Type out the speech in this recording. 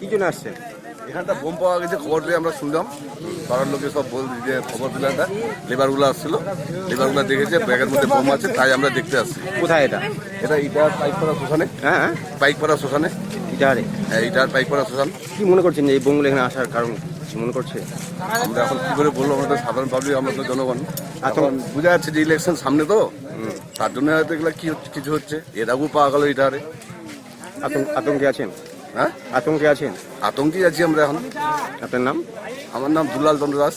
কি জন্য আসছেন? এখানটা বোম পাওয়া গেছে খবর পেয়ে আমরা শুনলাম। পাড়ার লোকে সব বল যে খবর পেলে একটা লেবারগুলো আসছিল লেবারগুলো দেখেছে ব্যাগের মধ্যে বোম আছে তাই আমরা দেখতে আসছি। কোথায় এটা? এটা ইটার পাইকপাড়া শ্মশানে। হ্যাঁ হ্যাঁ। পাইকপাড়া শ্মশানে। ইটাহারে হ্যাঁ ইটার পাইকপাড়া শ্মশান। কি মনে করছেন যে এই বোমগুলো এখানে আসার কারণ? মনে করছে? আমরা এখন কি করে বলব আমরা তো সাধারণ পাবলিক আমরা তো জনগণ। এখন বোঝা যাচ্ছে যে ইলেকশন সামনে তো। তার জন্য হয়তো এগুলো কি হচ্ছে- কিছু হচ্ছে। এর আগেও পাওয়া গেল ইটারে। আতঙ্কে আছেন? হ্যাঁ? আতঙ্কে আছেন আতঙ্কে আছি আমরা এখন। আপনার নাম? আমার নাম দুলাল চন্দ্র দাস।